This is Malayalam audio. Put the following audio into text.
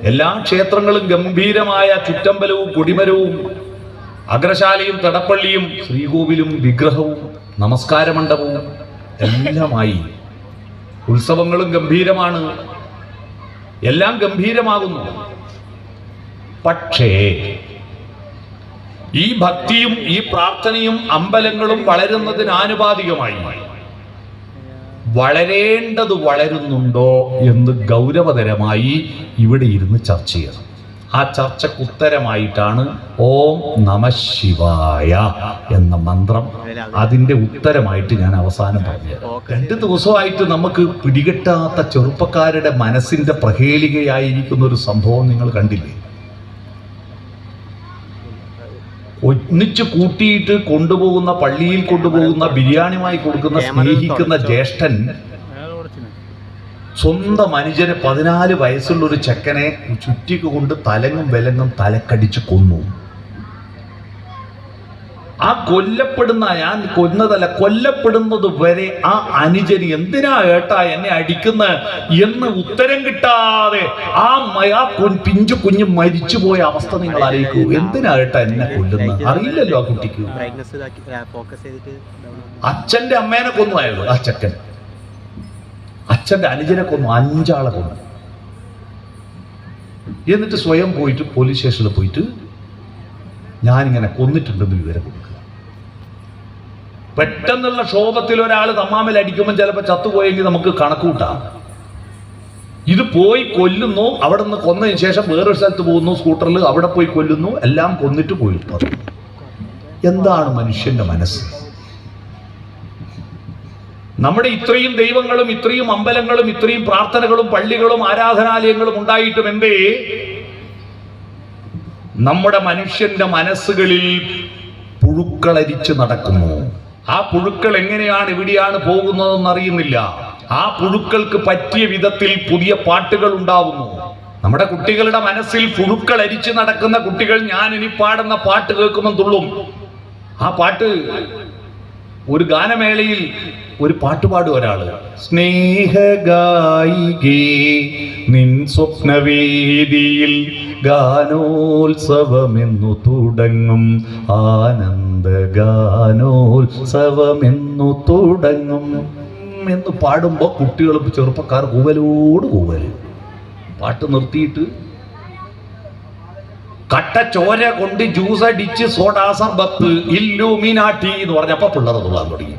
എല്ലാ ക്ഷേത്രങ്ങളും ഗംഭീരമായ ചുറ്റമ്പലവും കൊടിമരവും അഗ്രശാലയും തടപ്പള്ളിയും ശ്രീകോവിലും വിഗ്രഹവും നമസ്കാര മണ്ഡപവും എല്ലാമായി ഉത്സവങ്ങളും ഗംഭീരമാണ്. എല്ലാം ഗംഭീരമാകുന്നു. പക്ഷേ ഈ ഭക്തിയും ഈ പ്രാർത്ഥനയും അമ്പലങ്ങളും വളരുന്നതിന് ആനുപാതികമായി വളരേണ്ടത് വളരുന്നുണ്ടോ എന്ന് ഗൗരവതരമായി ഇവിടെ ഇരുന്ന് ചർച്ച ചെയ്യണം. ആ ചർച്ചയ്ക്ക് ഉത്തരമായിട്ടാണ് ഓം നമ ശിവായ എന്ന മന്ത്രം അതിന്റെ ഉത്തരമായിട്ട് ഞാൻ അവസാനം പറഞ്ഞത്. രണ്ട് ദിവസമായിട്ട് നമുക്ക് പിടികിട്ടാത്ത ചെറുപ്പക്കാരുടെ മനസ്സിന്റെ പ്രഹേളികയായിരിക്കുന്ന ഒരു സംഭവം നിങ്ങൾ കണ്ടില്ലേ? ഒന്നിച്ച് കൂട്ടിയിട്ട് കൊണ്ടുപോകുന്ന പള്ളിയിൽ കൊണ്ടുപോകുന്ന ബിരിയാണിയുമായി കൊടുക്കുന്ന സ്നേഹിക്കുന്ന ജ്യേഷ്ഠൻ സ്വന്തം അനുജന് പതിനാല് വയസ്സുള്ള ഒരു ചെക്കനെ ചുറ്റിക്കൊണ്ട് തലങ്ങും വിലങ്ങും തലക്കടിച്ച് കൊന്നു. ആ കൊല്ലപ്പെടുന്ന ഞാൻ കൊന്നതല്ല കൊല്ലപ്പെടുന്നത് വരെ ആ അനുജന് എന്തിനാ ഏട്ടാ എന്നെ അടിക്കുന്ന എന്ന് ഉത്തരം കിട്ടാതെ ആ മയാ ആ പിഞ്ചു കുഞ്ഞ് മരിച്ചുപോയ അവസ്ഥ നിങ്ങൾ അറിയിക്കൂ. എന്തിനാ ഏട്ടാ എന്നെ കൊല്ലുന്നത് അറിയില്ലല്ലോ ആ കുട്ടിക്ക്. അച്ഛന്റെ അമ്മേനെ കൊന്നു അയാൾ ആ ചെക്കൻ. അച്ഛന്റെ അനുജനെ കൊന്നു അഞ്ചാളെ കൊന്നു. എന്നിട്ട് സ്വയം പോയിട്ട് പോലീസ് സ്റ്റേഷനിൽ പോയിട്ട് ഞാനിങ്ങനെ കൊന്നിട്ടുണ്ടെന്ന് വിവരം പെട്ടെന്നുള്ള ക്ഷോഭത്തിൽ ഒരാൾ തമ്മാമിൽ അടിക്കുമ്പോൾ ചിലപ്പോൾ ചത്തുപോയെങ്കിൽ നമുക്ക് കണക്കൂട്ടാം ഇത് പോയി കൊല്ലുന്നു അവിടെ നിന്ന് കൊന്നതിന് ശേഷം വേറൊരു സ്ഥലത്ത് പോകുന്നു സ്കൂട്ടറിൽ അവിടെ പോയി കൊല്ലുന്നു എല്ലാം കൊന്നിട്ട് പോയി. എന്താണ് മനുഷ്യന്റെ മനസ്സ്? നമ്മുടെ ഇത്രയും ദൈവങ്ങളും ഇത്രയും അമ്പലങ്ങളും ഇത്രയും പ്രാർത്ഥനകളും പള്ളികളും ആരാധനാലയങ്ങളും ഉണ്ടായിട്ടും എന്തേ? നമ്മുടെ മനുഷ്യന്റെ മനസ്സുകളിൽ പുഴുക്കളരിച്ച് നടക്കുന്നു. ആ പുഴുക്കൾ എങ്ങനെയാണ് എവിടെയാണ് പോകുന്നതെന്ന് അറിയുന്നില്ല. ആ പുഴുക്കൾക്ക് പറ്റിയ വിധത്തിൽ പുതിയ പാട്ടുകൾ ഉണ്ടാവുന്നു. നമ്മുടെ കുട്ടികളുടെ മനസ്സിൽ പുഴുക്കൾ അരിച്ചു നടക്കുന്ന കുട്ടികൾ ഞാൻ ഇനി പാടുന്ന പാട്ട് കേൾക്കുമെന്നുള്ളും. ആ പാട്ട് ഒരു ഗാനമേളയിൽ ഒരു പാട്ടുപാടും ഒരാൾ. സ്നേഹഗായികേ നിൻ സ്വപ്നവേദിയിൽ ഗാനോത്സവമെന്നു തുടങ്ങും. ആനന്ദ ഗാനോത്സവമെന്നു തുടങ്ങും. എന്ന് പാടുമ്പോൾ കുട്ടികളും ചെറുപ്പക്കാർ കൂവലോട് കൂവൽ. പാട്ട് നിർത്തിയിട്ട് കട്ട ചോര കൊണ്ട് ജ്യൂസ് അടിച്ച് സോഡാ സർബത്ത് ഇല്ലുമിനാട്ടി എന്ന് പറഞ്ഞപ്പോൾ പിള്ളേർ തുള്ളാൻ തുടങ്ങി.